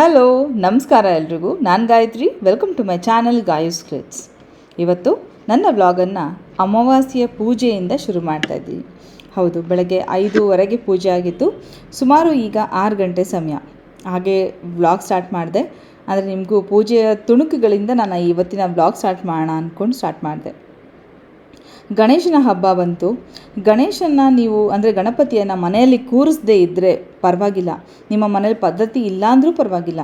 Hello ನಮಸ್ಕಾರ ಎಲ್ರಿಗೂ. ನಾನು Gayatri. Welcome to my channel Gayu scripts ಇವತ್ತು ನನ್ನ ವ್ಲಾಗನ್ನು ಅಮಾವಾಸ್ಯೆಯ ಪೂಜೆಯಿಂದ ಶುರು ಮಾಡ್ತಾ ಇದ್ದೀನಿ. ಹೌದು, ಬೆಳಗ್ಗೆ ಐದೂವರೆಗೆ ಪೂಜೆ ಆಗಿತ್ತು. ಸುಮಾರು ಈಗ ಆರು ಗಂಟೆ ಸಮಯ. ಹಾಗೆ ವ್ಲಾಗ್ ಸ್ಟಾರ್ಟ್ ಮಾಡಿದೆ. ಆದರೆ ನಿಮಗೂ ಪೂಜೆಯ ತುಣುಕುಗಳಿಂದ ನಾನು ಇವತ್ತಿನ ವ್ಲಾಗ್ ಸ್ಟಾರ್ಟ್ ಮಾಡೋಣ ಅಂದ್ಕೊಂಡು ಸ್ಟಾರ್ಟ್ ಮಾಡಿದೆ. ಗಣೇಶನ ಹಬ್ಬ ಬಂತು. ಗಣೇಶನ ನೀವು, ಅಂದರೆ ಗಣಪತಿಯನ್ನು ಮನೆಯಲ್ಲಿ ಕೂರಿಸದೇ ಇದ್ದರೆ ಪರವಾಗಿಲ್ಲ. ನಿಮ್ಮ ಮನೇಲಿ ಪದ್ಧತಿ ಇಲ್ಲ ಅಂದರೂ ಪರವಾಗಿಲ್ಲ.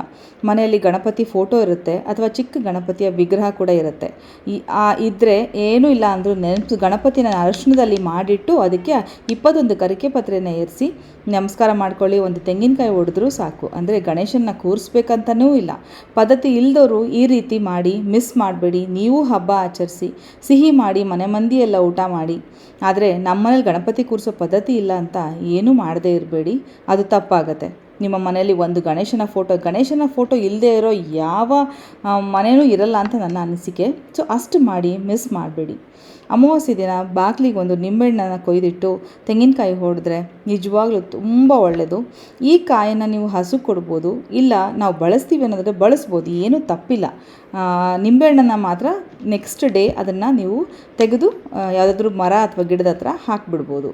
ಮನೆಯಲ್ಲಿ ಗಣಪತಿ ಫೋಟೋ ಇರುತ್ತೆ ಅಥವಾ ಚಿಕ್ಕ ಗಣಪತಿಯ ವಿಗ್ರಹ ಕೂಡ ಇರುತ್ತೆ. ಈ, ಆ ಇದ್ದರೆ ಏನೂ ಇಲ್ಲ ಅಂದರೂ ನೆನಪು ಗಣಪತಿನ ಅರಿಶಿಣದಲ್ಲಿ ಮಾಡಿಟ್ಟು ಅದಕ್ಕೆ ಇಪ್ಪತ್ತೊಂದು ಕರಿಕೆ ಪತ್ರೆನ ಏರಿಸಿ ನಮಸ್ಕಾರ ಮಾಡ್ಕೊಳ್ಳಿ, ಒಂದು ತೆಂಗಿನಕಾಯಿ ಹೊಡೆದ್ರೂ ಸಾಕು. ಅಂದರೆ ಗಣೇಶನ ಕೂರಿಸ್ಬೇಕಂತನೂ ಇಲ್ಲ. ಪದ್ಧತಿ ಇಲ್ಲದವರು ಈ ರೀತಿ ಮಾಡಿ, ಮಿಸ್ ಮಾಡಬೇಡಿ. ನೀವು ಹಬ್ಬ ಆಚರಿಸಿ, ಸಿಹಿ ಮಾಡಿ, ಮನೆ ಮಂದಿ ಎಲ್ಲ ಊಟ ಮಾಡಿ. ಆದರೆ ನಮ್ಮನೇಲಿ ಗಣಪತಿ ಕೂರಿಸೋ ಪದ್ಧತಿ ಇಲ್ಲ ಅಂತ ಏನೂ ಮಾಡದೇ ಇರಬೇಡಿ. ಅದು ತಪ್ಪಾಗತ್ತೆ. ನಿಮ್ಮ ಮನೆಯಲ್ಲಿ ಒಂದು ಗಣೇಶನ ಫೋಟೋ ಗಣೇಶನ ಫೋಟೋ ಇಲ್ಲದೆ ಇರೋ ಯಾವ ಮನೆಯೂ ಇರಲ್ಲ ಅಂತ ನನ್ನ ಅನಿಸಿಕೆ. ಸೊ ಅಷ್ಟು ಮಾಡಿ ಮಿಸ್ ಮಾಡಬೇಡಿ. ಅಮಾವಾಸ್ಯೆ ದಿನ ಬಾಗಿಲಿಗೆ ಒಂದು ನಿಂಬೆಹಣ್ಣನ್ನು ಕೊಯ್ದಿಟ್ಟು ತೆಂಗಿನಕಾಯಿ ಹೊಡೆದ್ರೆ ನಿಜವಾಗ್ಲೂ ತುಂಬ ಒಳ್ಳೆಯದು ಈ ಕಾಯನ್ನು ನೀವು ಹಸು ಕೊಡ್ಬೋದು, ಇಲ್ಲ ನಾವು ಬಳಸ್ತೀವಿ ಅನ್ನೋದ್ರೆ ಬಳಸ್ಬೋದು, ಏನೂ ತಪ್ಪಿಲ್ಲ. ನಿಂಬೆಹಣ್ಣನ್ನು ಮಾತ್ರ ನೆಕ್ಸ್ಟ್ ಡೇ ಅದನ್ನು ನೀವು ತೆಗೆದು ಯಾವುದಾದ್ರೂ ಮರ ಅಥವಾ ಗಿಡದ ಹತ್ರ ಹಾಕಿಬಿಡ್ಬೋದು.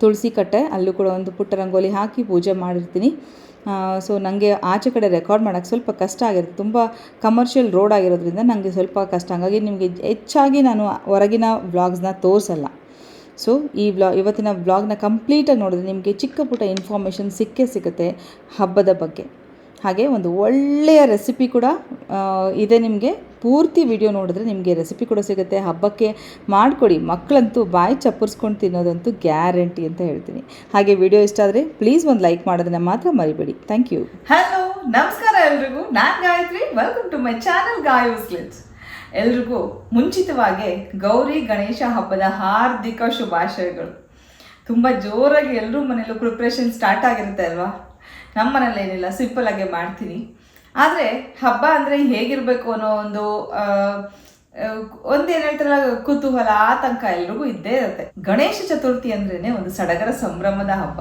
ತುಳಸಿ ಕಟ್ಟೆ, ಅಲ್ಲೂ ಕೂಡ ಒಂದು ಪುಟ್ಟ ರಂಗೋಲಿ ಹಾಕಿ ಪೂಜೆ ಮಾಡಿರ್ತೀನಿ. ಸೊ ನನಗೆ ಆಚೆ ಕಡೆ ರೆಕಾರ್ಡ್ ಮಾಡೋಕ್ಕೆ ಸ್ವಲ್ಪ ಕಷ್ಟ ಆಗಿರುತ್ತೆ. ತುಂಬ ಕಮರ್ಷಿಯಲ್ ರೋಡ್ ಆಗಿರೋದ್ರಿಂದ ನನಗೆ ಸ್ವಲ್ಪ ಕಷ್ಟ. ಹಾಗಾಗಿ ನಿಮಗೆ ಹೆಚ್ಚಾಗಿ ನಾನು ಹೊರಗಿನ ವ್ಲಾಗ್ಸ್ನ ತೋರಿಸಲ್ಲ. ಸೊ ಈ ವ್ಲಾ ಇವತ್ತಿನ ವ್ಲಾಗ್ನ ಕಂಪ್ಲೀಟಾಗಿ ನೋಡಿದ್ರೆ ನಿಮಗೆ ಚಿಕ್ಕ ಪುಟ್ಟ ಇನ್ಫಾರ್ಮೇಷನ್ ಸಿಕ್ಕೇ ಸಿಗುತ್ತೆ ಹಬ್ಬದ ಬಗ್ಗೆ. ಹಾಗೆ ಒಂದು ಒಳ್ಳೆಯ ರೆಸಿಪಿ ಕೂಡ ಇದೆ ನಿಮಗೆ. ಪೂರ್ತಿ ವಿಡಿಯೋ ನೋಡಿದ್ರೆ ನಿಮಗೆ ರೆಸಿಪಿ ಕೂಡ ಸಿಗುತ್ತೆ. ಹಬ್ಬಕ್ಕೆ ಮಾಡಿಕೊಡಿ. ಮಕ್ಕಳಂತೂ ಬಾಯಿ ಚಪ್ಪರ್ಸ್ಕೊಂಡು ತಿನ್ನೋದಂತೂ ಗ್ಯಾರಂಟಿ ಅಂತ ಹೇಳ್ತೀನಿ. ಹಾಗೆ ವಿಡಿಯೋ ಇಷ್ಟ ಆದರೆ ಪ್ಲೀಸ್ ಒಂದು ಲೈಕ್ ಮಾಡೋದನ್ನ ಮಾತ್ರ ಮರಿಬೇಡಿ. ಥ್ಯಾಂಕ್ ಯು ಹಲೋ ನಮಸ್ಕಾರ ಎಲ್ರಿಗೂ. ನಾನು Gayatri. Welcome to my channel Gayu clips ಎಲ್ರಿಗೂ ಮುಂಚಿತವಾಗಿ ಗೌರಿ ಗಣೇಶ ಹಬ್ಬದ ಹಾರ್ದಿಕ ಶುಭಾಶಯಗಳು. ತುಂಬ ಜೋರಾಗಿ ಎಲ್ಲರೂ ಮನೇಲೂ ಪ್ರಿಪ್ರೇಷನ್ ಸ್ಟಾರ್ಟ್ ಆಗಿರುತ್ತೆ ಅಲ್ವಾ? ನಮ್ಮ ಮನೇಲಿ ಏನಿಲ್ಲ ಸಿಂಪಲ್ ಆಗಿ ಮಾಡ್ತೀನಿ. ಆದರೆ ಹಬ್ಬ ಅಂದರೆ ಹೇಗಿರಬೇಕು ಅನ್ನೋ ಒಂದು ಒಂದೇನು ಹೇಳ್ತಾರಲ್ಲ, ಕುತೂಹಲ, ಆತಂಕ ಎಲ್ರಿಗೂ ಇದ್ದೇ ಇರುತ್ತೆ. ಗಣೇಶ ಚತುರ್ಥಿ ಅಂದ್ರೇನೆ ಒಂದು ಸಡಗರ ಸಂಭ್ರಮದ ಹಬ್ಬ.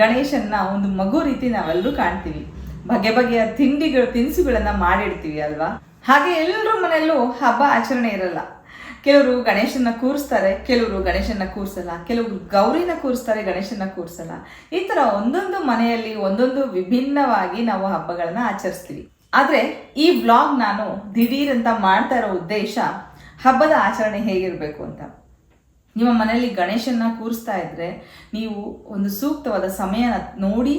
ಗಣೇಶನ್ನ ಒಂದು ಮಗು ರೀತಿ ನಾವೆಲ್ಲರೂ ಕಾಣ್ತೀವಿ. ಬಗೆ ಬಗೆಯ ತಿಂಡಿಗಳು, ತಿನಿಸುಗಳನ್ನ ಮಾಡಿಡ್ತೀವಿ ಅಲ್ವಾ? ಹಾಗೆ ಎಲ್ಲರ ಮನೆಯಲ್ಲೂ ಹಬ್ಬ ಆಚರಣೆ ಇರಲ್ಲ. ಕೆಲವರು ಗಣೇಶನ ಕೂರಿಸ್ತಾರೆ, ಕೆಲವರು ಗಣೇಶನ ಕೂರಿಸಲ್ಲ, ಕೆಲವರು ಗೌರಿನ ಕೂರಿಸ್ತಾರೆ ಗಣೇಶನ ಕೂರಿಸಲ್ಲ. ಈ ಥರ ಒಂದೊಂದು ಮನೆಯಲ್ಲಿ ಒಂದೊಂದು ವಿಭಿನ್ನವಾಗಿ ನಾವು ಹಬ್ಬಗಳನ್ನ ಆಚರಿಸ್ತೀವಿ. ಆದರೆ ಈ ವ್ಲಾಗ್ ನಾನು ದಿಢೀರ್ ಅಂತ ಮಾಡ್ತಾ ಇರೋ ಉದ್ದೇಶ ಹಬ್ಬದ ಆಚರಣೆ ಹೇಗಿರಬೇಕು ಅಂತ. ನಿಮ್ಮ ಮನೆಯಲ್ಲಿ ಗಣೇಶನ ಕೂರಿಸ್ತಾ ಇದ್ರೆ ನೀವು ಒಂದು ಸೂಕ್ತವಾದ ಸಮಯನ ನೋಡಿ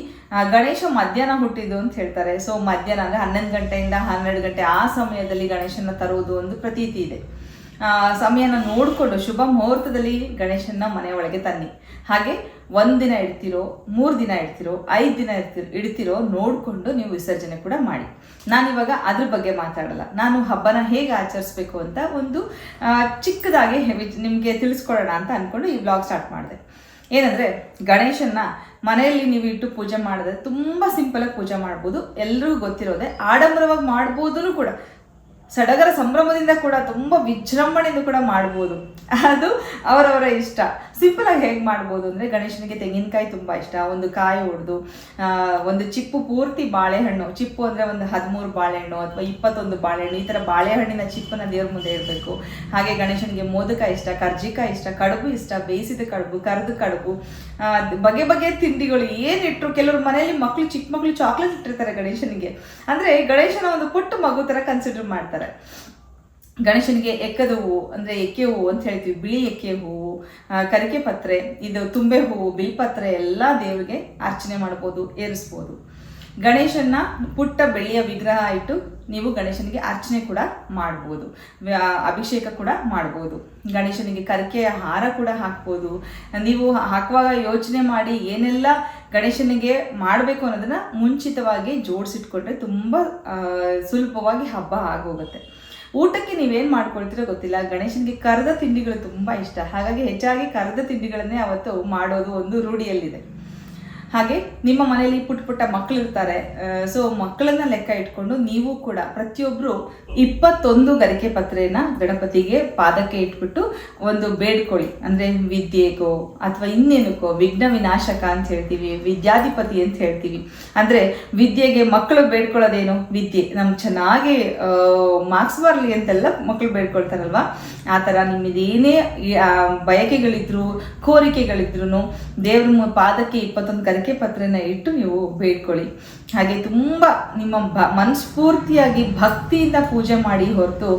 ಗಣೇಶ ಮಧ್ಯಾಹ್ನ ಹುಟ್ಟಿದ್ದು ಅಂತ ಹೇಳ್ತಾರೆ. ಸೊ ಮಧ್ಯಾಹ್ನ ಅಂದರೆ ಹನ್ನೊಂದು ಗಂಟೆಯಿಂದ ಹನ್ನೆರಡು ಗಂಟೆ ಆ ಸಮಯದಲ್ಲಿ ಗಣೇಶನ ತರುವುದು ಒಂದು ಪ್ರತೀತಿ ಇದೆ. ಸಮಯನ ನೋಡಿಕೊಂಡು ಶುಭ ಮುಹೂರ್ತದಲ್ಲಿ ಗಣೇಶನ ಮನೆ ತನ್ನಿ. ಹಾಗೆ ಒಂದಿನ ಇಡ್ತಿರೋ, ಮೂರು ದಿನ ಇಡ್ತಿರೋ, ಐದು ದಿನ ಇಡ್ತಿರೋ ಇಡ್ತಿರೋ ನೋಡಿಕೊಂಡು ನೀವು ವಿಸರ್ಜನೆ ಕೂಡ ಮಾಡಿ. ನಾನಿವಾಗ ಅದ್ರ ಬಗ್ಗೆ ಮಾತಾಡಲ್ಲ. ನಾನು ಹಬ್ಬನ ಹೇಗೆ ಆಚರಿಸ್ಬೇಕು ಅಂತ ಒಂದು ಚಿಕ್ಕದಾಗಿ ನಿಮಗೆ ತಿಳಿಸ್ಕೊಡೋಣ ಅಂತ ಅಂದ್ಕೊಂಡು ಈ ಬ್ಲಾಗ್ ಸ್ಟಾರ್ಟ್ ಮಾಡಿದೆ. ಏನಂದರೆ, ಗಣೇಶನ್ನ ಮನೆಯಲ್ಲಿ ನೀವು ಇಟ್ಟು ಪೂಜೆ ಮಾಡಿದ್ರೆ ತುಂಬ ಸಿಂಪಲಾಗಿ ಪೂಜೆ ಮಾಡ್ಬೋದು. ಎಲ್ಲರಿಗೂ ಗೊತ್ತಿರೋದೆ ಆಡಂಬರವಾಗಿ ಮಾಡ್ಬೋದೂ ಕೂಡ. ಸಡಗರ ಸಂಭ್ರಮದಿಂದ ಕೂಡ ತುಂಬ ವಿಜೃಂಭಣೆಯಿಂದ ಕೂಡ ಮಾಡ್ಬೋದು. ಅದು ಅವರವರ ಇಷ್ಟ. ಸಿಂಪಲ್ ಆಗಿ ಹೇಗೆ ಮಾಡ್ಬೋದು ಅಂದರೆ ಗಣೇಶನಿಗೆ ತೆಂಗಿನಕಾಯಿ ತುಂಬ ಇಷ್ಟ. ಒಂದು ಕಾಯಿ ಹೊಡೆದು ಒಂದು ಚಿಪ್ಪು ಪೂರ್ತಿ ಬಾಳೆಹಣ್ಣು. ಚಿಪ್ಪು ಅಂದರೆ ಒಂದು ಹದಿಮೂರು ಬಾಳೆಹಣ್ಣು ಅಥವಾ ಇಪ್ಪತ್ತೊಂದು ಬಾಳೆಹಣ್ಣು. ಈ ಥರ ಬಾಳೆಹಣ್ಣಿನ ಚಿಪ್ಪನ್ನ ದೇವ್ರ ಮುಂದೆ ಇರಬೇಕು ಹಾಗೆ ಗಣೇಶನಿಗೆ ಮೋದಕ ಇಷ್ಟ, ಕರ್ಜಿಕಾಯಿ ಇಷ್ಟ, ಕಡುಬು ಇಷ್ಟ, ಬೇಯಿಸಿದ ಕಡುಬು, ಕರೆದು ಕಡುಬು. ಬಗೆ ಬಗೆಯ ತಿಂಡಿಗಳು ಏನಿಟ್ರು ಕೆಲವರು ಮನೆಯಲ್ಲಿ ಮಕ್ಕಳು ಚಿಕ್ಕ ಮಕ್ಕಳು ಚಾಕ್ಲೇಟ್ ಇಟ್ಟಿರ್ತಾರೆ ಗಣೇಶನಿಗೆ. ಅಂದರೆ ಗಣೇಶನ ಒಂದು ಪುಟ್ಟ ಮಗು ಥರ ಕನ್ಸಿಡರ್ ಮಾಡ್ತಾರೆ. ಗಣೇಶನಿಗೆ ಎಕ್ಕದ ಹೂವು ಅಂದರೆ ಎಕ್ಕೆ ಹೂವು ಅಂತ ಹೇಳ್ತೀವಿ. ಬಿಳಿ ಎಕ್ಕೆ ಹೂವು ಕರಿಕೆ ಪತ್ರೆ, ಇದು ತುಂಬೆ ಹೂವು ಬಿಲ್ಪತ್ರೆ ಎಲ್ಲ ದೇವರಿಗೆ ಅರ್ಚನೆ ಮಾಡ್ಬೋದು, ಏರಿಸ್ಬೋದು. ಗಣೇಶನ ಪುಟ್ಟ ಬೆಳ್ಳಿಯ ವಿಗ್ರಹ ಇಟ್ಟು ನೀವು ಗಣೇಶನಿಗೆ ಅರ್ಚನೆ ಕೂಡ ಮಾಡ್ಬೋದು. ಅಭಿಷೇಕ ಕೂಡ ಮಾಡ್ಬೋದು. ಗಣೇಶನಿಗೆ ಕರಿಕೆಯ ಹಾರ ಕೂಡ ಹಾಕ್ಬೋದು. ನೀವು ಹಾಕುವಾಗ ಯೋಚನೆ ಮಾಡಿ ಏನೆಲ್ಲ ಗಣೇಶನಿಗೆ ಮಾಡಬೇಕು ಅನ್ನೋದನ್ನ ಮುಂಚಿತವಾಗಿ ಜೋಡಿಸಿಟ್ಕೊಂಡ್ರೆ ತುಂಬ ಸುಲಭವಾಗಿ ಹಬ್ಬ ಆಗೋಗುತ್ತೆ. ಊಟಕ್ಕೆ ನೀವೇನು ಮಾಡ್ಕೊಳ್ತೀರೋ ಗೊತ್ತಿಲ್ಲ. ಗಣೇಶನಿಗೆ ಕರೆದ ತಿಂಡಿಗಳು ತುಂಬ ಇಷ್ಟ. ಹಾಗಾಗಿ ಹೆಚ್ಚಾಗಿ ಕರೆದ ತಿಂಡಿಗಳನ್ನೇ ಅವತ್ತು ಮಾಡೋದು ಒಂದು ರೂಢಿಯಲ್ಲಿದೆ. ಹಾಗೆ ನಿಮ್ಮ ಮನೆಯಲ್ಲಿ ಪುಟ್ಟ ಪುಟ್ಟ ಮಕ್ಕಳು ಇರ್ತಾರೆ ಸೊ ಮಕ್ಕಳನ್ನ ಲೆಕ್ಕ ಇಟ್ಕೊಂಡು ನೀವು ಕೂಡ ಪ್ರತಿಯೊಬ್ಬರು ಇಪ್ಪತ್ತೊಂದು ಗರಿಕೆ ಪತ್ರೆಯನ್ನ ಗಣಪತಿಗೆ ಪಾದಕ್ಕೆ ಇಟ್ಬಿಟ್ಟು ಒಂದು ಬೇಡ್ಕೊಳ್ಳಿ ಅಂದ್ರೆ ವಿದ್ಯೆಗೋ ಅಥವಾ ಇನ್ನೇನಕ್ಕೋ ವಿಘ್ನ ವಿನಾಶಕ ಅಂತ ಹೇಳ್ತೀವಿ, ವಿದ್ಯಾಧಿಪತಿ ಅಂತ ಹೇಳ್ತೀವಿ. ಅಂದ್ರೆ ವಿದ್ಯೆಗೆ ಮಕ್ಕಳು ಬೇಡ್ಕೊಳ್ಳೋದೇನು? ವಿದ್ಯೆ. ನಮ್ಗೆ ಚೆನ್ನಾಗಿ ಮಾರ್ಕ್ಸ್ ಬರಲಿ ಅಂತೆಲ್ಲ ಮಕ್ಕಳು ಬೇಡ್ಕೊಳ್ತಾರಲ್ವಾ? ಆ ಥರ ನಿಮ್ಮದೇನೇ ಬಯಕೆಗಳಿದ್ರು ಕೋರಿಕೆಗಳಿದ್ರು ದೇವ್ರ ಪಾದಕ್ಕೆ ಇಪ್ಪತ್ತೊಂದು ಗರಿಕೆ ಪತ್ರೆನ ಇಟ್ಟು ನೀವು ಬೇಡ್ಕೊಳ್ಳಿ. ಹಾಗೆ ತುಂಬ ನಿಮ್ಮ ಬ, ಮನಸ್ಫೂರ್ತಿಯಾಗಿ ಭಕ್ತಿಯಿಂದ ಪೂಜೆ ಮಾಡಿ ಹೊರತು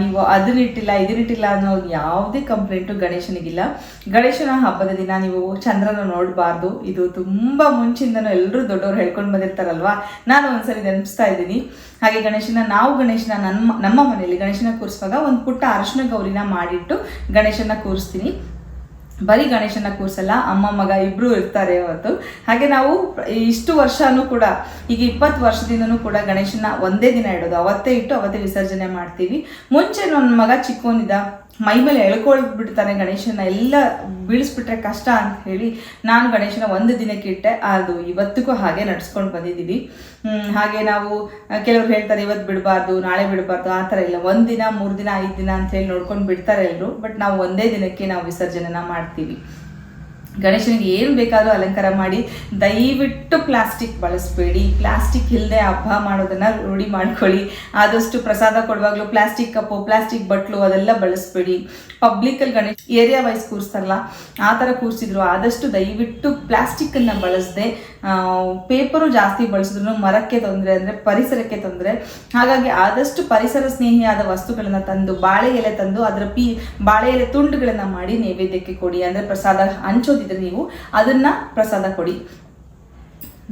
ನೀವು ಅದನ್ನಿಟ್ಟಿಲ್ಲ ಇದನ್ನಿಟ್ಟಿಲ್ಲ ಅನ್ನೋ ಯಾವುದೇ ಕಂಪ್ಲೇಂಟು ಗಣೇಶನಿಗಿಲ್ಲ. ಗಣೇಶನ ಹಬ್ಬದ ದಿನ ನೀವು ಚಂದ್ರನ ನೋಡಬಾರ್ದು. ಇದು ತುಂಬ ಮುಂಚಿಂದನೂ ಎಲ್ಲರೂ ದೊಡ್ಡವರು ಹೇಳ್ಕೊಂಡು ಬಂದಿರ್ತಾರಲ್ವ? ನಾನು ಒಂದ್ಸರಿ ನೆನಪಿಸ್ತಾ ಇದ್ದೀನಿ. ಹಾಗೆ ಗಣೇಶನ, ನಾವು ಗಣೇಶನ ನಮ್ಮ ನಮ್ಮ ಮನೆಯಲ್ಲಿ ಗಣೇಶನ ಕೂರಿಸುವಾಗ ಒಂದು ಪುಟ್ಟ ಅರಶಿನ ಗೌರಿನ ಮಾಡಿಟ್ಟು ಗಣೇಶನ ಕೂರಿಸ್ತೀನಿ. ಬರೀ ಗಣೇಶನ ಕೂರ್ಸಲ್ಲ, ಅಮ್ಮ, ಮಗ ಇಬ್ರು ಇರ್ತಾರೆ ಅವತ್ತು ಹಾಗೆ ನಾವು ಇಷ್ಟು ವರ್ಷನೂ ಕೂಡ, ಈಗ ಇಪ್ಪತ್ತು ವರ್ಷದಿಂದನೂ ಕೂಡ ಗಣೇಶನ ಒಂದೇ ದಿನ ಇಡೋದು. ಅವತ್ತೇ ಇಟ್ಟು ಅವತ್ತೇ ವಿಸರ್ಜನೆ ಮಾಡ್ತೀವಿ. ಮುಂಚೆ ನನ್ನ ಮಗ ಚಿಕ್ಕವನಿದ್ದ ಮೈ ಮೇಲೆ ಎಳ್ಕೊಳ್ಬಿಡ್ತಾನೆ ಗಣೇಶನ ಎಲ್ಲ ಬೀಳಿಸ್ಬಿಟ್ರೆ ಕಷ್ಟ ಅಂತ ಹೇಳಿ ನಾನು ಗಣೇಶನ ಒಂದು ದಿನಕ್ಕೆ ಇಟ್ಟೆ. ಅದು ಇವತ್ತಿಗೂ ಹಾಗೆ ನಡ್ಸ್ಕೊಂಡು ಬಂದಿದ್ದೀವಿ. ಹಾಗೆ ನಾವು ಕೆಲವ್ರು ಹೇಳ್ತಾರೆ ಇವತ್ತು ಬಿಡಬಾರ್ದು, ನಾಳೆ ಬಿಡಬಾರ್ದು, ಆ ಥರ ಇಲ್ಲ. ಒಂದು ದಿನ, ಮೂರು ದಿನ, ಐದು ದಿನ ಅಂತ ಹೇಳಿ ನೋಡ್ಕೊಂಡು ಬಿಡ್ತಾರೆ ಎಲ್ಲರೂ ಬಟ್ ನಾವು ಒಂದೇ ದಿನಕ್ಕೆ ನಾವು ವಿಸರ್ಜನೆನ ಮಾಡ್ತೀವಿ. ಗಣೇಶನಿಗೆ ಏನು ಬೇಕಾದರೂ ಅಲಂಕಾರ ಮಾಡಿ, ದಯವಿಟ್ಟು ಪ್ಲಾಸ್ಟಿಕ್ ಬಳಸಬೇಡಿ. ಪ್ಲಾಸ್ಟಿಕ್ ಇಲ್ಲದೆ ಹಬ್ಬ ಮಾಡೋದನ್ನ ರೂಢಿ ಮಾಡ್ಕೊಳ್ಳಿ. ಆದಷ್ಟು ಪ್ರಸಾದ ಕೊಡುವಾಗಲೂ ಪ್ಲಾಸ್ಟಿಕ್ ಕಪ್ಪು, ಪ್ಲಾಸ್ಟಿಕ್ ಬಟ್ಲು ಅದೆಲ್ಲ ಬಳಸಬೇಡಿ. ಪಬ್ಲಿಕಲ್ಲಿ ಗಣೇಶ ಏರಿಯಾ ವೈಸ್ ಕೂರಿಸ್ತಾರಲ್ಲ, ಆ ಥರ ಕೂರಿಸಿದ್ರು. ಆದಷ್ಟು ದಯವಿಟ್ಟು ಪ್ಲಾಸ್ಟಿಕ್ಕನ್ನು ಬಳಸದೆ ಪೇಪರು ಜಾಸ್ತಿ ಬಳಸಿದ್ರು ಮರಕ್ಕೆ ತೊಂದರೆ ಅಂದರೆ ಪರಿಸರಕ್ಕೆ ತೊಂದರೆ. ಹಾಗಾಗಿ ಆದಷ್ಟು ಪರಿಸರ ಸ್ನೇಹಿಯಾದ ವಸ್ತುಗಳನ್ನು ತಂದು ಬಾಳೆ ಎಲೆ ತಂದು ಅದರ ಪಿ, ಬಾಳೆ ಎಲೆ ತುಂಡುಗಳನ್ನು ಮಾಡಿ ನೈವೇದ್ಯಕ್ಕೆ ಕೊಡಿ ಅಂದರೆ ಪ್ರಸಾದ ಹಂಚೋದಿದ್ರೆ ನೀವು ಅದನ್ನ ಪ್ರಸಾದ ಕೊಡಿ.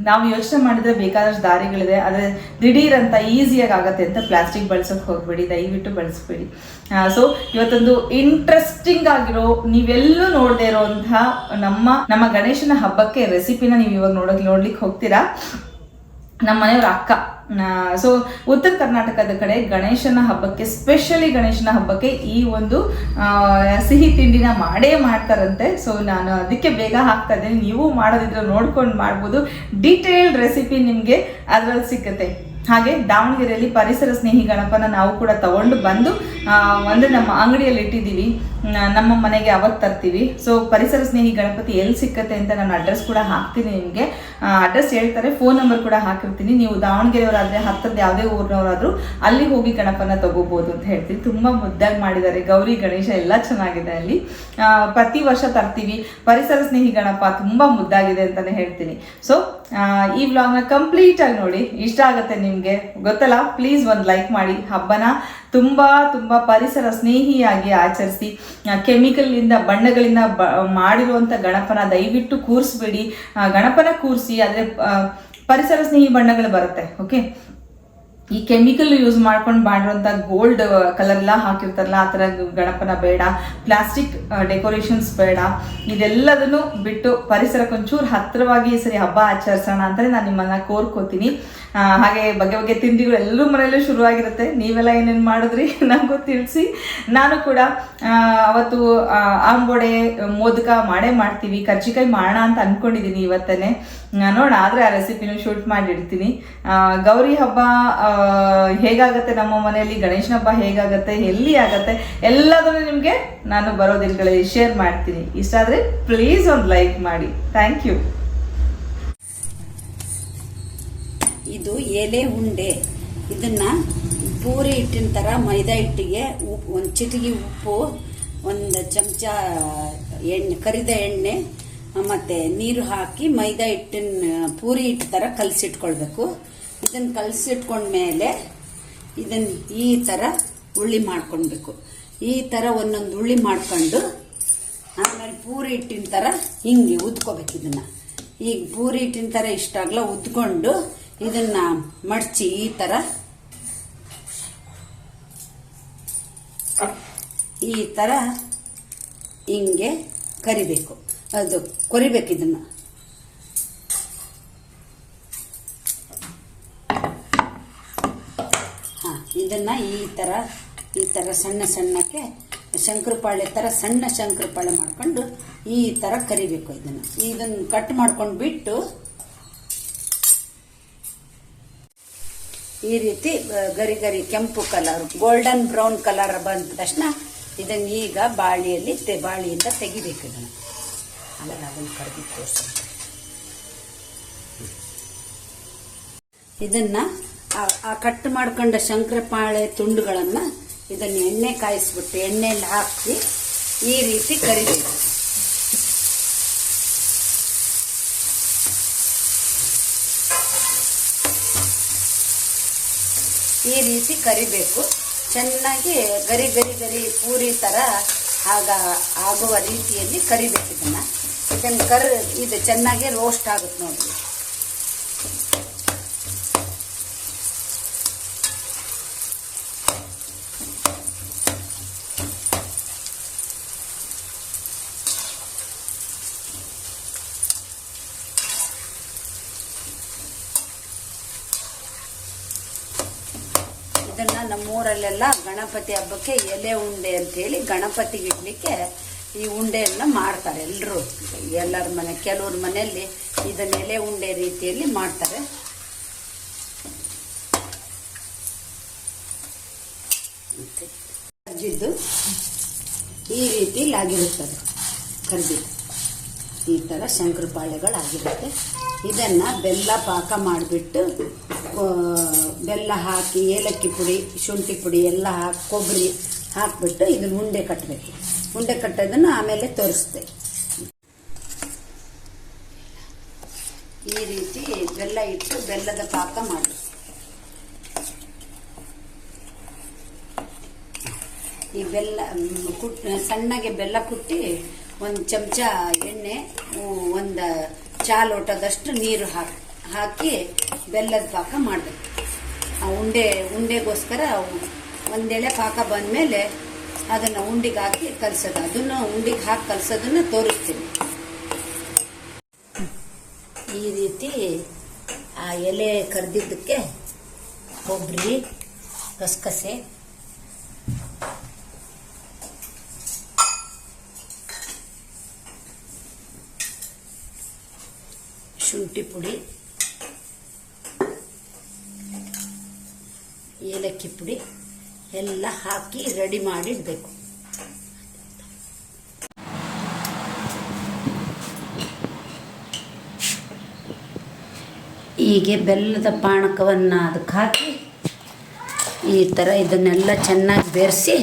ನಾವು ಯೋಚನೆ ಮಾಡಿದ್ರೆ ಬೇಕಾದಷ್ಟು ದಾರಿಗಳಿದೆ, ಆದರೆ ದಿಢೀರ್ ಅಂತ ಈಸಿಯಾಗಿ ಆಗುತ್ತೆ ಅಂತ ಪ್ಲಾಸ್ಟಿಕ್ ಬಳಸೋಕೆ ಹೋಗ್ಬೇಡಿ, ದಯವಿಟ್ಟು ಬಳಸಬೇಡಿ. ಸೊ ಇವತ್ತೊಂದು ಇಂಟ್ರೆಸ್ಟಿಂಗ್ ಆಗಿರೋ ನೀವೆಲ್ಲೂ ನೋಡದೇ ಇರೋಂತಹ ನಮ್ಮ ನಮ್ಮ ಗಣೇಶನ ಹಬ್ಬಕ್ಕೆ ರೆಸಿಪಿನ ನೀವು ಇವಾಗ ನೋಡೋಕೆ ನೋಡ್ಲಿಕ್ಕೆ ಹೋಗ್ತೀರಾ? ನಮ್ಮ ಮನೆಯವ್ರ ಅಕ್ಕ. ಸೊ ಉತ್ತರ ಕರ್ನಾಟಕದ ಕಡೆ ಗಣೇಶನ ಹಬ್ಬಕ್ಕೆ ಸ್ಪೆಷಲಿ ಗಣೇಶನ ಹಬ್ಬಕ್ಕೆ ಈ ಒಂದು ಸಿಹಿ ತಿಂಡಿನ ಮಾಡೇ ಮಾಡ್ತಾರಂತೆ. ಸೊ ನಾನು ಅದಕ್ಕೆ ಬೇಗ ಹಾಕ್ತಾ ಇದ್ದೀನಿ. ನೀವು ಮಾಡೋದಿದ್ರೆ ನೋಡ್ಕೊಂಡು ಮಾಡ್ಬೋದು. ಡೀಟೇಲ್ಡ್ ರೆಸಿಪಿ ನಿಮಗೆ ಅದರಲ್ಲಿ ಸಿಕ್ಕತ್ತೆ. ಹಾಗೆ ದಾವಣಗೆರೆಯಲ್ಲಿ ಪರಿಸರ ಸ್ನೇಹಿ ಗಣಪನ ನಾವು ಕೂಡ ತಗೊಂಡು ಬಂದು ಅಂದ್ರೆ ನಮ್ಮ ಅಂಗಡಿಯಲ್ಲಿ ಇಟ್ಟಿದ್ದೀವಿ. ನಮ್ಮ ಮನೆಗೆ ಅವತ್ತು ತರ್ತೀವಿ. ಸೊ ಪರಿಸರ ಸ್ನೇಹಿ ಗಣಪತಿ ಎಲ್ಲಿ ಸಿಕ್ಕತ್ತೆ ಅಂತ ನಾನು ಅಡ್ರೆಸ್ ಕೂಡ ಹಾಕ್ತೀನಿ ನಿಮಗೆ. ಅಡ್ರೆಸ್ ಹೇಳ್ತಾರೆ ಫೋನ್ ನಂಬರ್ ಕೂಡ ಹಾಕಿರ್ತೀನಿ. ನೀವು ದಾವಣಗೆರೆಯವರಾದರೆ ಹತ್ತದ ಯಾವುದೇ ಊರಿನವರಾದರೂ ಅಲ್ಲಿ ಹೋಗಿ ಗಣಪನ ತಗೋಬೋದು ಅಂತ ಹೇಳ್ತೀನಿ. ತುಂಬ ಮುದ್ದಾಗಿ ಮಾಡಿದ್ದಾರೆ. ಗೌರಿ, ಗಣೇಶ ಎಲ್ಲ ಚೆನ್ನಾಗಿದೆ ಅಲ್ಲಿ. ಪ್ರತಿ ವರ್ಷ ತರ್ತೀವಿ. ಪರಿಸರ ಸ್ನೇಹಿ ಗಣಪ ತುಂಬ ಮುದ್ದಾಗಿದೆ ಅಂತಲೇ ಹೇಳ್ತೀನಿ. ಸೊ ಈ ವ್ಲಾಗ್ನ ಕಂಪ್ಲೀಟ್ ಆಗಿ ನೋಡಿ. ಇಷ್ಟ ಆಗುತ್ತೆ ನಿಮಗೆ. ಗೊತ್ತಲ್ಲ? ಪ್ಲೀಸ್ ಒಂದು ಲೈಕ್ ಮಾಡಿ. ಹಬ್ಬನ ತುಂಬ ತುಂಬ ಪರಿಸರ ಸ್ನೇಹಿಯಾಗಿ ಆಚರಿಸಿ. ಕೆಮಿಕಲ್ನಿಂದ ಬಣ್ಣಗಳಿಂದ ಬ ಮಾಡಿರುವಂಥ ಗಣಪನ ದಯವಿಟ್ಟು ಕೂರಿಸ್ಬೇಡಿ. ಗಣಪನ ಕೂರಿಸಿ, ಆದರೆ ಪರಿಸರ ಸ್ನೇಹಿ ಬಣ್ಣಗಳು ಬರುತ್ತೆ ಓಕೆ ಈ ಕೆಮಿಕಲ್ ಯೂಸ್ ಮಾಡ್ಕೊಂಡು ಮಾಡಿರುವಂತ ಗೋಲ್ಡ್ ಕಲರ್ ಎಲ್ಲ ಹಾಕಿರ್ತಾರಲ್ಲ, ಆ ಥರ ಗಣಪನ ಬೇಡ ಪ್ಲಾಸ್ಟಿಕ್ ಡೆಕೋರೇಷನ್ಸ್ ಬೇಡ, ಇದೆಲ್ಲದನ್ನು ಬಿಟ್ಟು ಪರಿಸರಕ್ಕೆ ಒಂಚೂರು ಹತ್ತಿರವಾಗಿ ಸರಿ ಹಬ್ಬ ಆಚರಿಸೋಣ ಅಂತಲೇ ನಾನು ನಿಮ್ಮನ್ನ ಕೋರ್ಕೋತೀನಿ. ಹಾಗೆ ಬಗೆ ಬಗೆ ತಿಂಡಿಗಳು ಎಲ್ಲರೂ ಮನೆಯಲ್ಲೂ ಶುರುವಾಗಿರುತ್ತೆ. ನೀವೆಲ್ಲ ಏನೇನು ಮಾಡಿದ್ರಿ ನನಗೂ ತಿಳಿಸಿ. ನಾನು ಕೂಡ ಅವತ್ತು ಆಂಬೋಡೆ, ಮೋದಕ ಮಾಡೇ ಮಾಡ್ತೀವಿ. ಕರ್ಜಿಕಾಯಿ ಮಾಡೋಣ ಅಂತ ಅನ್ಕೊಂಡಿದ್ದೀನಿ ಇವತ್ತೇ ನೋಡೋಣ ಆದರೆ ಆ ರೆಸಿಪಿನೂ ಶೂಟ್ ಮಾಡಿರ್ತೀನಿ. ಗೌರಿ ಹಬ್ಬ ಹೇಗಾಗುತ್ತೆ ಹೇಗಾಗತ್ತೆ ನಮ್ಮ ಮನೆಯಲ್ಲಿ? ಗಣೇಶನ ಹಬ್ಬ ಹೇಗಾಗತ್ತೆ? ಎಲ್ಲಿ ಆಗತ್ತೆ? ಎಲ್ಲದನ್ನು ನಿಮಗೆ ನಾನು ಬರೋ ದಿನಗಳಲ್ಲಿ ಶೇರ್ ಮಾಡ್ತೀನಿ. ಇಷ್ಟ ಆದರೆ ಪ್ಲೀಸ್ ಒಂದು ಲೈಕ್ ಮಾಡಿ. ಥ್ಯಾಂಕ್ ಯು ಇದು ಎಲೆ ಉಂಡೆ. ಇದನ್ನ ಪೂರಿ ಹಿಟ್ಟಿನ ಥರ ಮೈದಾ ಹಿಟ್ಟಿಗೆ ಉಪ್ಪು ಒಂದು ಚಿಟಿಗೆ ಉಪ್ಪು, ಒಂದು ಚಮಚ ಎಣ್ಣೆ, ಕರಿದ ಎಣ್ಣೆ ಮತ್ತೆ ನೀರು ಹಾಕಿ ಮೈದಾ ಹಿಟ್ಟಿನ ಪೂರಿ ಹಿಟ್ಟು ಥರ ಕಲಸಿಟ್ಕೊಳ್ಬೇಕು. ಇದನ್ನು ಕಲಸಿಟ್ಕೊಂಡ್ಮೇಲೆ ಇದನ್ನ ಈ ಥರ ಉಳ್ಳಿ ಮಾಡ್ಕೊಳ್ಬೇಕು. ಈ ಥರ ಒಂದೊಂದು ಉಳ್ಳಿ ಮಾಡ್ಕೊಂಡು ಆಮೇಲೆ ಪೂರಿ ಹಿಟ್ಟಿನ ಥರ ಹಿಂಗೆ ಉದ್ಕೋಬೇಕು ಇದನ್ನ. ಈಗ ಪೂರಿ ಹಿಟ್ಟಿನ ಥರ ಇಷ್ಟಾಗ್ಲ ಉದ್ಕೊಂಡು ಇದನ್ನ ಮಡಚಿ ಈ ಥರ ಈ ಥರ ಹಿಂಗೆ ಕರಿಬೇಕು. ಅದು, ಕೊರಿಬೇಕು ಇದನ್ನ. ಹಾ, ಇದನ್ನ ಈ ಥರ ಈ ಥರ ಸಣ್ಣ ಸಣ್ಣಕ್ಕೆ ಶಂಕರಪಾಳೆ ಥರ ಸಣ್ಣ ಶಂಕರಪಾಳೆ ಮಾಡ್ಕೊಂಡು ಈ ಥರ ಕರಿಬೇಕು ಇದನ್ನು. ಇದನ್ನು ಕಟ್ ಮಾಡ್ಕೊಂಡು ಬಿಟ್ಟು ಈ ರೀತಿ ಗರಿ ಗರಿ ಕೆಂಪು ಕಲರ್ ಗೋಲ್ಡನ್ ಬ್ರೌನ್ ಕಲರ್ ಬಂದ ತಕ್ಷಣ ಇದನ್ನ ಈಗ ಬಾಳಿಯಲ್ಲಿ ಬಾಳಿಯಿಂದ ತೆಗಿಬೇಕು ಇದನ್ನು. ಆಮೇಲೆ ಅದನ್ನು ಕರೆದು ತೋರಿಸ ಇದನ್ನ ಆ- ಕಟ್ ಮಾಡ್ಕೊಂಡ ಶಂಕರಪಾಳೆ ತುಂಡುಗಳನ್ನ ಇದನ್ನ ಎಣ್ಣೆ ಕಾಯಿಸ್ಬಿಟ್ಟು, ಎಣ್ಣೆಯಲ್ಲಿ ಹಾಕಿ ಈ ರೀತಿ ಕರಿಬೇಕು. ಈ ರೀತಿ ಕರಿಬೇಕು. ಚೆನ್ನಾಗಿ ಗರಿ ಗರಿ ಗರಿ ಪೂರಿ ಥರ ಆಗ, ಆಗುವ ರೀತಿಯಲ್ಲಿ ಕರಿಬೇಕು ಇದನ್ನ. ಇದನ್ನು ಕರ್ ಇದು ಚೆನ್ನಾಗಿ ರೋಸ್ಟ್ ಆಗುತ್ತೆ ನೋಡಿ. ಇದನ್ನ ನಮ್ಮೂರಲ್ಲೆಲ್ಲ ಗಣಪತಿ ಹಬ್ಬಕ್ಕೆ ಎಲೆ ಉಂಡೆ ಅಂತೇಳಿ ಗಣಪತಿಗೆ ಇಡ್ಲಿಕ್ಕೆ ಈ ಉಂಡೆಯನ್ನ ಮಾಡ್ತಾರೆ ಎಲ್ಲರೂ ಎಲ್ಲರ ಮನೆ, ಕೆಲವ್ರ ಮನೆಯಲ್ಲಿ ಇದನ್ನೆಲೆ ಉಂಡೆ ರೀತಿಯಲ್ಲಿ ಮಾಡ್ತಾರೆ. ಕರ್ಜಿದ್ದು ಈ ರೀತಿಯಲ್ಲಿ ಆಗಿರುತ್ತದೆ. ಕರ್ಜಿದ್ದು ಈ ಥರ ಶಂಕರಪಾಳೆಗಳಾಗಿರುತ್ತೆ. ಇದನ್ನು ಬೆಲ್ಲ ಪಾಕ ಮಾಡಿಬಿಟ್ಟು ಬೆಲ್ಲ ಹಾಕಿ ಏಲಕ್ಕಿ ಪುಡಿ, ಶುಂಠಿ ಪುಡಿ ಎಲ್ಲ ಹಾಕಿ, ಕೊಬ್ಬರಿ ಹಾಕಿಬಿಟ್ಟು ಇದನ್ನ ಉಂಡೆ ಕಟ್ಟಬೇಕು ಉಂಡೆ ಕಟ್ಟೋದನ್ನು ಆಮೇಲೆ ತೋರಿಸ್ತೆ ಈ ರೀತಿ ಬೆಲ್ಲ ಇಟ್ಟು ಬೆಲ್ಲದ ಪಾಕ ಮಾಡಿ. ಈ ಬೆಲ್ಲ, ಕುಟ್, ಸಣ್ಣಗೆ ಬೆಲ್ಲ ಕುಟ್ಟಿ ಒಂದು ಚಮಚ ಎಣ್ಣೆ, ಒಂದು ಚಾ ಲೋಟದಷ್ಟು ನೀರು ಹಾಕಿ ಹಾಕಿ ಬೆಲ್ಲದ ಪಾಕ ಮಾಡಬೇಕು. ಆ ಉಂಡೆ, ಉಂಡೆಗೋಸ್ಕರ ಒಂದೆಳೆ ಪಾಕ ಬಂದಮೇಲೆ ಅದನ್ನು ಉಂಡಿಗೆ ಹಾಕಿ ಕಲಸೋದು. ಅದನ್ನು ಉಂಡಿಗೆ ಹಾಕಿ ಕಲಸೋದನ್ನ ತೋರಿಸ್ತೀನಿ. ಈ ರೀತಿ ಆ ಎಲೆ ಕರೆದಿದ್ದಕ್ಕೆ ಕೊಬ್ಬರಿ, ಗಸಗಸೆ, ಶುಂಠಿ ಪುಡಿ, ಏಲಕ್ಕಿ ಪುಡಿ ಎಲ್ಲ ಹಾಕಿ ರೆಡಿ ಮಾಡಿಡಬೇಕು. ಹೀಗೆ ಬೆಲ್ಲದ ಪಾನಕವನ್ನು ಅದಕ್ಕೆ ಹಾಕಿ, ಈ ಥರ ಇದನ್ನೆಲ್ಲ ಚೆನ್ನಾಗಿ ಬೆರೆಸಿ,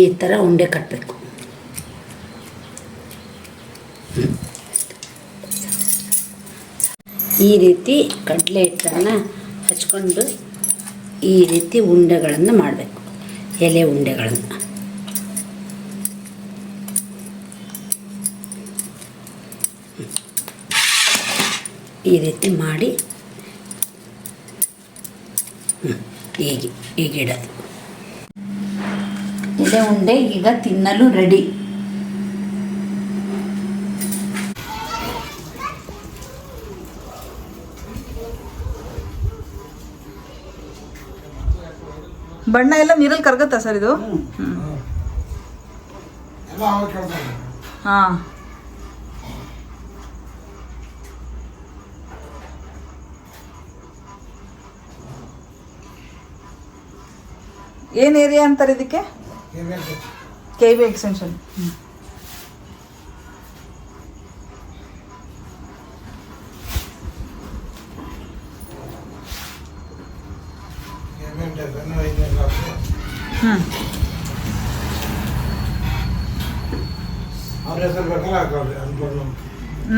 ಈ ಥರ ಉಂಡೆ ಕಟ್ಟಬೇಕು ಈ ರೀತಿ ಕಡಲೆ ಹಿಟ್ಟನ್ನು ಹಚ್ಕೊಂಡು ಈ ರೀತಿ ಉಂಡೆಗಳನ್ನು ಮಾಡಬೇಕು. ಎಲೆ ಉಂಡೆಗಳನ್ನು. ಈ ರೀತಿ ಮಾಡಿ ಹ್ಞೂ ಹೀಗೆ ಹೀಗೆ ಇಡೋದು. ಎಲೆ ಉಂಡೆ ಈಗ ತಿನ್ನಲು ರೆಡಿ ಬಣ್ಣ ಎಲ್ಲ ನೀರಲ್ಲಿ ಕರಗುತ್ತಾ ಸರ್ ಇದು? ಹಾಂ. ಏನು ಏರಿಯಾ ಅಂತಾರೆ ಇದಕ್ಕೆ? ಕೆ ಬಿ ಎಕ್ಸ್ಟೆನ್ಷನ್ ಹ್ಞೂ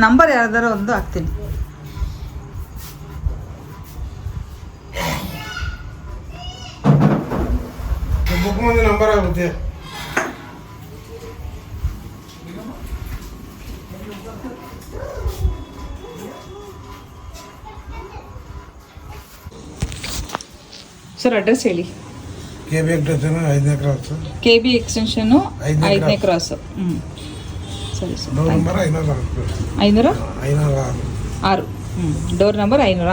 ನಂಬರ್ ಯಾರ್ದಾರ ಒಂದು ಹಾಕ್ತೀನಿ. ಬುಕ್ ಮಂದಿ ನಂಬರ್ ಆಗುತ್ತೆ. ಸರ್ ಅಡ್ರೆಸ್ ಹೇಳಿ. ಕೆ ಬಿ ಡಜನ್ ಐದನೇ ಕ್ಲಾಸು ಕೆ ಬಿ ಎಕ್ಸ್ಟೆನ್ಷನು ಐದನೇ ಐದನೇ ಕ್ರಾಸು ಹ್ಞೂ ಸರಿ ಡೋರ್ ಸರ್ ನಂಬರ್ ಐನೂರ ಆರು ಐನೂರ ಐನೂರ